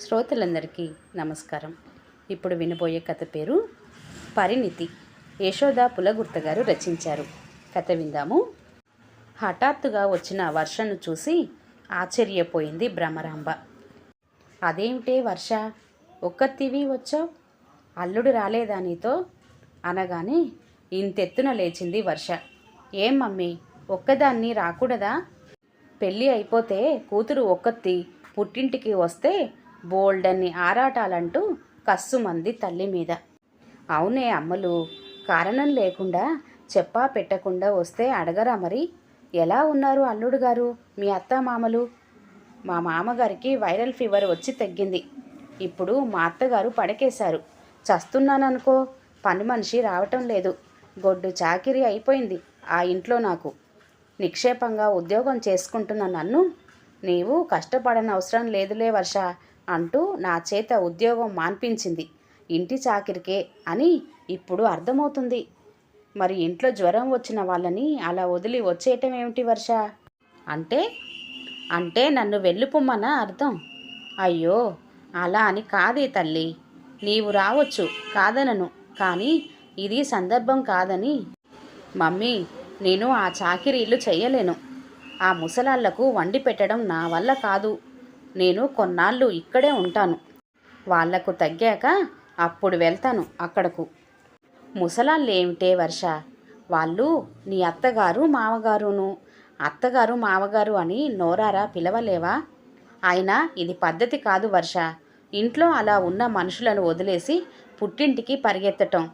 శ్రోతలందరికీ నమస్కారం. ఇప్పుడు వినబోయే కథ పేరు పరిణితి. యశోద పులగుర్త గారు రచించారు. కథ విందాము. హఠాత్తుగా వచ్చిన వర్షను చూసి ఆశ్చర్యపోయింది భ్రమరాంబ. అదేమిటే వర్ష? ఒక్కతివి వచ్చావు? అల్లుడు రాలేదా నీతో? అనగానే ఇంతెత్తున లేచింది వర్ష. ఏం మమ్మీ? ఒక్కదాన్ని రాకూడదా? పెళ్ళి అయిపోతే కూతురు ఒక్కత్తి పుట్టింటికి వస్తే బోల్డన్ని ఆరాటాలంటూ కస్సుమంది తల్లి మీద. అవునే అమ్మలు కారణం లేకుండా చెప్పా పెట్టకుండా వస్తే అడగరా మరి? ఎలా ఉన్నారు అల్లుడు గారు మీ అత్త మామలు? మా మామగారికి వైరల్ ఫీవర్ వచ్చి తగ్గింది. ఇప్పుడు మా అత్తగారు పడకేశారు. చస్తున్నాననుకో పని మనిషి రావటం లేదు. గొడ్డు చాకిరి అయిపోయింది ఆ ఇంట్లో నాకు. నిక్షేపంగా ఉద్యోగం చేసుకుంటున్న నన్ను నీవు కష్టపడనవసరం లేదులే వర్ష. అంటూ నా చేత ఉద్యోగం మాన్పించింది. ఇంటి చాకిరికే అని ఇప్పుడు అర్థమవుతుంది. మరి ఇంట్లో జ్వరం వచ్చిన వాళ్ళని అలా వదిలి వచ్చేయటం ఏమిటి వర్ష? అంటే అంటే నన్ను వెళ్ళిపోమ్మన అర్థం? అయ్యో అలా అని కాదే తల్లి. నీవు రావచ్చు కాదనను కానీ ఇది సందర్భం కాదని. మమ్మీ నేను ఆ చాకిరీలు చేయలేను. ఆ ముసలాళ్ళకు వండి పెట్టడం నా వల్ల కాదు. నేను కొన్నాళ్ళు ఇక్కడే ఉంటాను. వాళ్ళకు తగ్గాక అప్పుడు వెళ్తాను అక్కడకు. ముసలాళ్ళు ఏమిటే వర్ష? వాళ్ళు నీ అత్తగారు మామగారును? అత్తగారు మామగారు అని నోరారా పిలవలేవా? అయినా ఇది పద్ధతి కాదు వర్ష. ఇంట్లో అలా ఉన్న మనుషులను వదిలేసి పుట్టింటికి పరిగెత్తటం.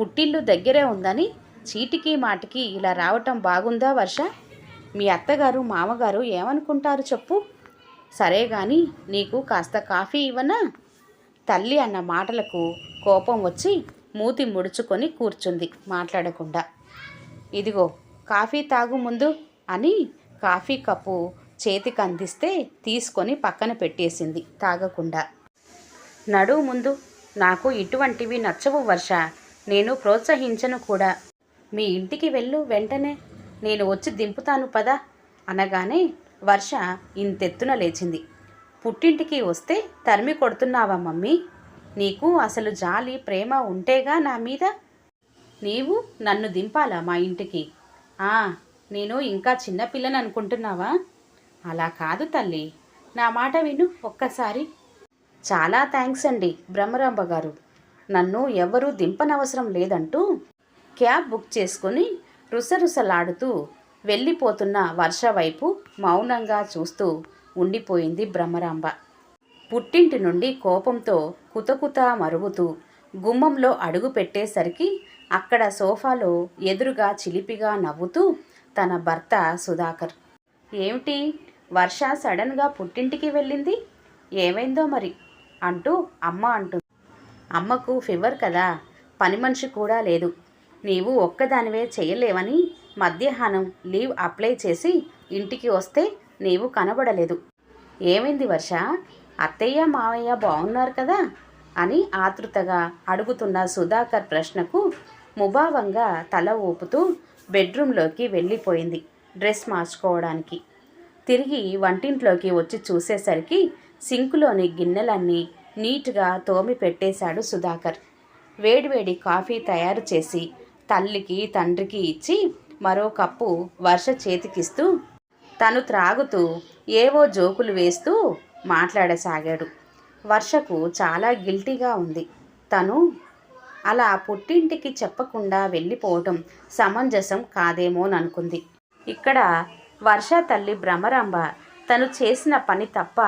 పుట్టిల్లు దగ్గరే ఉందని చీటికి మాటికి ఇలా రావటం బాగుందా వర్ష? మీ అత్తగారు మామగారు ఏమనుకుంటారు చెప్పు. సరే గాని నీకు కాస్త కాఫీ ఇవ్వనా? తల్లి అన్న మాటలకు కోపం వచ్చి మూతి ముడుచుకొని కూర్చుంది మాట్లాడకుండా. ఇదిగో కాఫీ తాగు ముందు అని కాఫీ కప్పు చేతికి అందిస్తే తీసుకొని పక్కన పెట్టేసింది తాగకుండా. నడువు ముందు నాకు ఇటువంటివి నచ్చవు వర్ష నేను ప్రోత్సహించను కూడా. మీ ఇంటికి వెళ్ళు వెంటనే నేను వచ్చి దింపుతాను పదా అనగానే వర్ష ఇంతెత్తున లేచింది. పుట్టింటికి వస్తే తరిమి కొడుతున్నావా మమ్మీ? నీకు అసలు జాలి ప్రేమ ఉంటేగా నా మీద? నీవు నన్ను దింపాలా మా ఇంటికి? ఆ నేను ఇంకా చిన్నపిల్లని అనుకుంటున్నావా? అలా కాదు తల్లి. నా మాట విను ఒక్కసారి. చాలా థ్యాంక్స్ అండి బ్రహ్మరాంబ గారు. నన్ను ఎవరూ దింపనవసరం లేదంటూ క్యాబ్ బుక్ చేసుకుని రుసరుసలాడుతూ వెళ్ళిపోతున్న వర్ష వైపు మౌనంగా చూస్తూ ఉండిపోయింది బ్రహ్మరాంబ. పుట్టింటి నుండి కోపంతో కుతకుత మరుగుతూ గుమ్మంలో అడుగు పెట్టేసరికి అక్కడ సోఫాలో ఎదురుగా చిలిపిగా నవ్వుతూ తన భర్త సుధాకర్. ఏమిటి? వర్ష సడన్గా పుట్టింటికి వెళ్ళింది? ఏమైందో మరి? అంటూ అమ్మ అంటుంది. అమ్మకు ఫీవర్ కదా పని మనిషి కూడా లేదు. నీవు ఒక్కదానివే చేయలేవని మధ్యాహ్నం లీవ్ అప్లై చేసి ఇంటికి వస్తే నీవు కనబడలేదు. ఏమైంది వర్ష? అత్తయ్య మావయ్య బాగున్నారు కదా? అని ఆతృతగా అడుగుతున్న సుధాకర్ ప్రశ్నకు ముభావంగా తల ఊపుతూ బెడ్రూమ్లోకి వెళ్ళిపోయింది డ్రెస్ మార్చుకోవడానికి. తిరిగి వంటింట్లోకి వచ్చి చూసేసరికి సింకులోని గిన్నెలన్నీ నీట్గా తోమి పెట్టేశాడు సుధాకర్. వేడివేడి కాఫీ తయారు చేసి తల్లికి తండ్రికి ఇచ్చి మరో కప్పు వర్ష చేతికిస్తూ తను త్రాగుతూ ఏవో జోకులు వేస్తూ మాట్లాడసాగాడు. వర్షకు చాలా గిల్టీగా ఉంది. తను అలా పుట్టింటికి చెప్పకుండా వెళ్ళిపోవటం సమంజసం కాదేమోననుకుంది. ఇక్కడ వర్ష తల్లి భ్రమరాంబ తను చేసిన పని తప్ప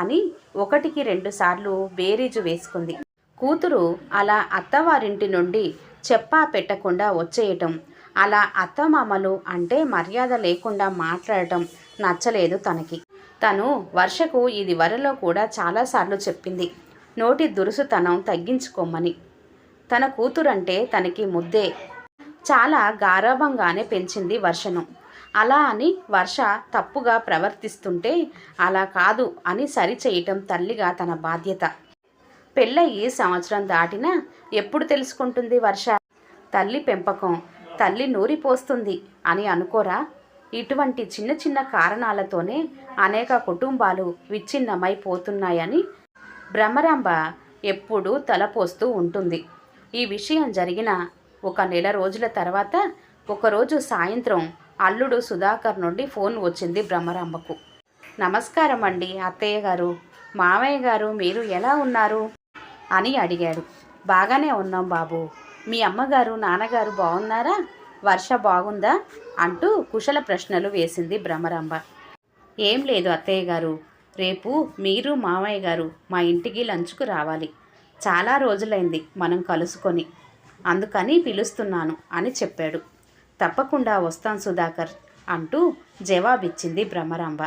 అని ఒకటికి రెండుసార్లు బేరీజు వేసుకుంది. కూతురు అలా అత్తవారింటి నుండి చెప్పా పెట్టకుండా వచ్చేయటం అలా అత్తమామలు అంటే మర్యాద లేకుండా మాట్లాడటం నచ్చలేదు తనకి. తను వర్షకు ఇది వరలో కూడా చాలాసార్లు చెప్పింది. నోటి దురుసుతనం తగ్గించుకోమని. తన కూతురంటే తనకి ముద్దే. చాలా గారాభంగానే పెంచింది వర్షను. అలా అని వర్ష తప్పుగా ప్రవర్తిస్తుంటే అలా కాదు అని సరిచేయటం తల్లిగా తన బాధ్యత. పెళ్ళయి సంవత్సరం దాటినా ఎప్పుడు తెలుసుకుంటుంది వర్ష? తల్లి పెంపకం. తల్లి నూరిపోస్తుంది అని అనుకోరా? ఇటువంటి చిన్న చిన్న కారణాలతోనే అనేక కుటుంబాలు విచ్ఛిన్నమైపోతున్నాయని భ్రమరాంబ ఎప్పుడూ తలపోస్తూ ఉంటుంది. ఈ విషయం జరిగిన ఒక నెల రోజుల తర్వాత ఒకరోజు సాయంత్రం అల్లుడు సుధాకర్ నుండి ఫోన్ వచ్చింది భ్రమరాంబకు. నమస్కారం అండి అత్తయ్య గారు. మామయ్య గారు మీరు ఎలా ఉన్నారు? అని అడిగాడు. బాగానే ఉన్నాం బాబు. మీ అమ్మగారు నాన్నగారు బాగున్నారా? వర్ష బాగుందా? అంటూ కుశల ప్రశ్నలు వేసింది భ్రమరాంబ. ఏం లేదు అత్తయ్య గారు. రేపు మీరు మామయ్య గారు మా ఇంటికి లంచ్కు రావాలి. చాలా రోజులైంది మనం కలుసుకొని. అందుకని పిలుస్తున్నాను అని చెప్పాడు. తప్పకుండా వస్తాం సుధాకర్ అంటూ జవాబిచ్చింది భ్రమరాంబ.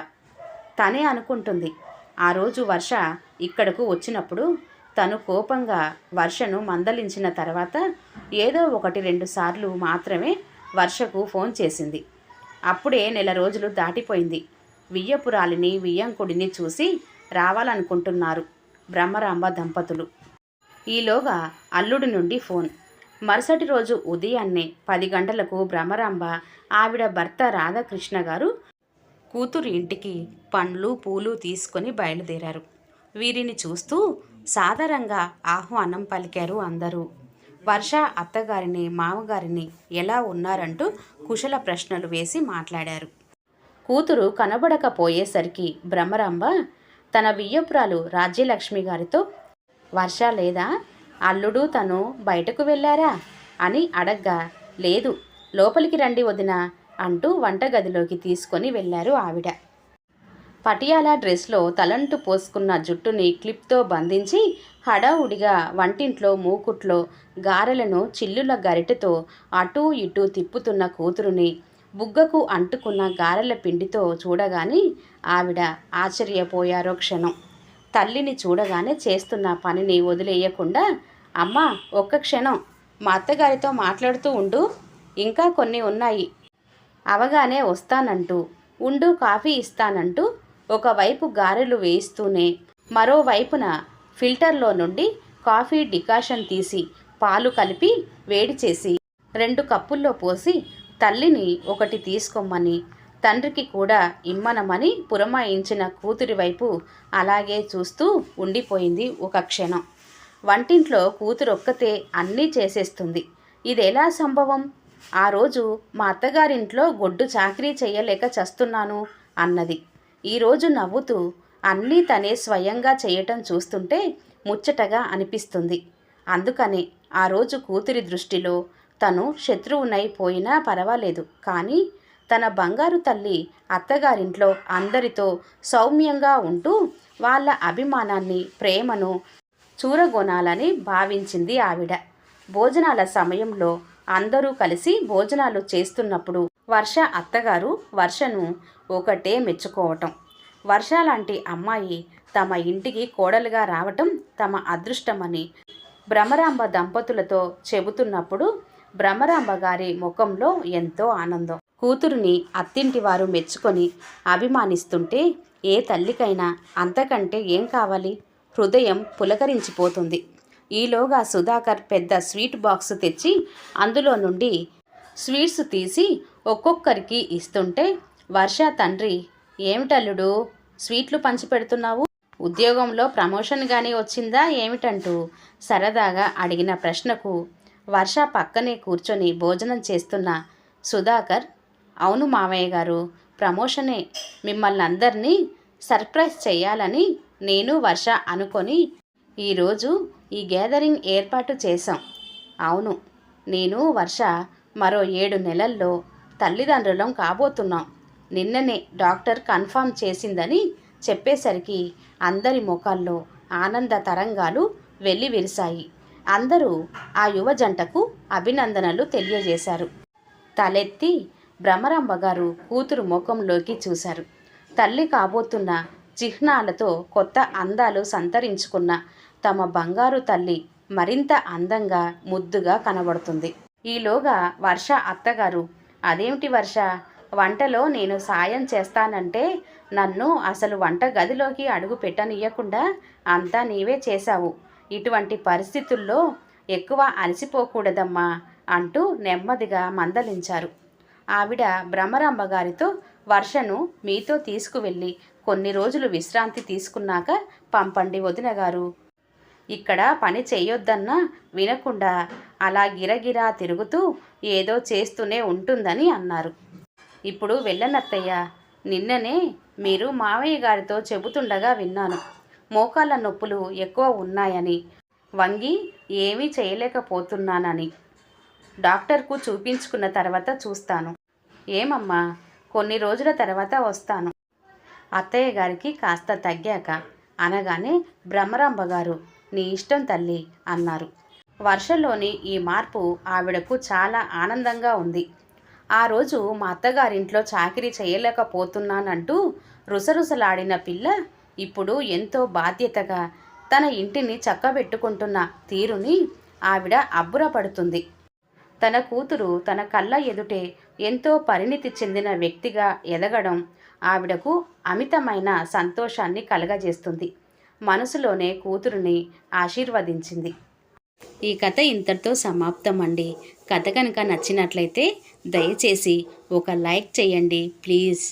తనే అనుకుంటుంది ఆ రోజు వర్ష ఇక్కడకు వచ్చినప్పుడు తను కోపంగా వర్షను మందలించిన తర్వాత ఏదో ఒకటి రెండు సార్లు మాత్రమే వర్షకు ఫోన్ చేసింది. అప్పుడే నెల రోజులు దాటిపోయింది. వియ్యపురాలిని వియ్యంకుడిని చూసి రావాలనుకుంటున్నారు బ్రహ్మరాంబ దంపతులు. ఈలోగా అల్లుడి నుండి ఫోన్. మరుసటి రోజు ఉదయాన్నే పది గంటలకు భ్రమరాంబ ఆవిడ భర్త రాధాకృష్ణ గారు కూతురు ఇంటికి పండ్లు పూలు తీసుకొని బయలుదేరారు. వీరిని చూస్తూ సాదరంగా ఆహ్వానం పలికారు అందరూ. వర్ష అత్తగారిని మామగారిని ఎలా ఉన్నారంటూ కుశల ప్రశ్నలు వేసి మాట్లాడారు. కూతురు కనబడకపోయేసరికి భ్రమరాంబ తన వియ్యపురాలు రాజ్యలక్ష్మి గారితో వర్ష లేదా? అల్లుడు తను బయటకు వెళ్ళారా? అని అడగ్గా లేదు లోపలికి రండి వదిన అంటూ వంటగదిలోకి తీసుకొని వెళ్ళారు ఆవిడ. పటియాలా డ్రెస్లో తలంటు పోసుకున్న జుట్టుని క్లిప్తో బంధించి హడావుడిగా వంటింట్లో మూకుట్లో గారెలను చిల్లుల గరిటెతో అటూ ఇటూ తిప్పుతున్న కూతురుని బుగ్గకు అంటుకున్న గారెల పిండితో చూడగానే ఆవిడ ఆశ్చర్యపోయారో క్షణం. తల్లిని చూడగానే చేస్తున్న పనిని వదిలేయకుండా అమ్మా ఒక్క క్షణం. మా అత్తగారితో మాట్లాడుతూ ఉండు. ఇంకా కొన్ని ఉన్నాయి. అవగానే వస్తానంటూ ఉండు కాఫీ ఇస్తానంటూ ఒకవైపు గారెలు వేయిస్తూనే మరోవైపున ఫిల్టర్లో నుండి కాఫీ డికాషన్ తీసి పాలు కలిపి వేడి చేసి రెండు కప్పుల్లో పోసి తల్లిని ఒకటి తీసుకోమని తండ్రికి కూడా ఇమ్మనమని పురమాయించిన కూతురి వైపు అలాగే చూస్తూ ఉండిపోయింది ఒక క్షణం. వంటింట్లో కూతురు ఒక్కతే అన్నీ చేసేస్తుంది. ఇదెలా సంభవం? ఆ రోజు మా అత్తగారింట్లో గొడ్డు చాకరీ చెయ్యలేక చస్తున్నాను అన్నది. ఈరోజు నవ్వుతూ అన్నీ తనే స్వయంగా చేయటం చూస్తుంటే ముచ్చటగా అనిపిస్తుంది. అందుకనే ఆ రోజు కూతురి దృష్టిలో తను శత్రువునైపోయినా పర్వాలేదు. కానీ తన బంగారు తల్లి అత్తగారింట్లో అందరితో సౌమ్యంగా ఉంటూ వాళ్ళ అభిమానాన్ని ప్రేమను చూరగొనాలని భావించింది ఆవిడ. భోజనాల సమయంలో అందరూ కలిసి భోజనాలు చేస్తున్నప్పుడు వర్ష అత్తగారు వర్షను ఒకటే మెచ్చుకోవటం. వర్ష లాంటి అమ్మాయి తమ ఇంటికి కోడలుగా రావటం తమ అదృష్టమని భ్రమరాంబ దంపతులతో చెబుతున్నప్పుడు భ్రమరాంబ గారి ముఖంలో ఎంతో ఆనందం. కూతురుని అత్తింటి వారు మెచ్చుకొని అభిమానిస్తుంటే ఏ తల్లికైనా అంతకంటే ఏం కావాలి? హృదయం పులకరించిపోతుంది. ఈలోగా సుధాకర్ పెద్ద స్వీట్ బాక్స్ తెచ్చి అందులో నుండి స్వీట్స్ తీసి ఒక్కొక్కరికి ఇస్తుంటే వర్ష తండ్రి ఏమిటల్లుడు? స్వీట్లు పంచిపెడుతున్నావు ఉద్యోగంలో ప్రమోషన్ కానీ వచ్చిందా? ఏమిటంటూ? సరదాగా అడిగిన ప్రశ్నకు వర్ష పక్కనే కూర్చొని భోజనం చేస్తున్న సుధాకర్ అవును మావయ్య గారు ప్రమోషనే. మిమ్మల్ని అందరినీ సర్ప్రైజ్ చేయాలని నేను వర్ష అనుకొని ఈరోజు ఈ గ్యాదరింగ్ ఏర్పాటు చేశాం. అవును నేను వర్ష మరో ఏడు నెలల్లో తల్లిదండ్రులం కాబోతున్నాం. నిన్ననే డాక్టర్ కన్ఫామ్ చేసిందని చెప్పేసరికి అందరి ముఖాల్లో ఆనంద తరంగాలు వెళ్ళి విరిశాయి అందరూ ఆ యువ జంటకు అభినందనలు తెలియజేశారు. తలెత్తి భ్రమరాంబ గారు కూతురు ముఖంలోకి చూశారు. తల్లి కాబోతున్న చిహ్నాలతో కొత్త అందాలు సంతరించుకున్న తమ బంగారు తల్లి మరింత అందంగా ముద్దుగా కనబడుతుంది. ఈలోగా వర్ష అత్తగారు అదేమిటి వర్ష? వంటలో నేను సాయం చేస్తానంటే నన్ను అసలు వంట గదిలోకి అడుగు పెట్టనియకుండా అంతా నీవే చేశావు. ఇటువంటి పరిస్థితుల్లో ఎక్కువ అలసిపోకూడదమ్మా అంటూ నెమ్మదిగా మందలించారు. ఆవిడ భ్రమరాంబ గారితో వర్షను మీతో తీసుకువెళ్ళి కొన్ని రోజులు విశ్రాంతి తీసుకున్నాక పంపండి వదిన గారు ఇక్కడ పని చేయొద్దన్నా వినకుండా అలా గిరగిరా తిరుగుతూ ఏదో చేస్తూనే ఉంటుందని అన్నారు. ఇప్పుడు వెళ్ళనత్తయ్య నిన్ననే మీరు మావయ్య గారితో చెబుతుండగా విన్నాను. మోకాళ్ళ నొప్పులు ఎక్కువ ఉన్నాయని వంగి ఏమీ చేయలేకపోతున్నానని. డాక్టర్కు చూపించుకున్న తర్వాత చూస్తాను. ఏమమ్మా కొన్ని రోజుల తర్వాత వస్తాను. అత్తయ్య గారికి కాస్త తగ్గాక అనగానే బ్రహ్మరాంబ గారు నీ ఇష్టం తల్లి అన్నారు. వర్షంలోని ఈ మార్పు ఆవిడకు చాలా ఆనందంగా ఉంది. ఆ రోజు మా అత్తగారింట్లో చాకిరీ చేయలేకపోతున్నానంటూ రుసరుసలాడిన పిల్ల ఇప్పుడు ఎంతో బాధ్యతగా తన ఇంటిని చక్కబెట్టుకుంటున్న తీరుని ఆవిడ అబ్బురపడుతుంది. తన కూతురు తన కళ్ళ ఎదుటే ఎంతో పరిణితి చెందిన వ్యక్తిగా ఎదగడం ఆవిడకు అమితమైన సంతోషాన్ని కలగజేస్తుంది. మనసులోనే కూతురుని ఆశీర్వదించింది. ఈ కథ ఇంతటితో సమాప్తం అండి కథ కనుక నచ్చినట్లయితే దయచేసి ఒక లైక్ చేయండి ప్లీజ్.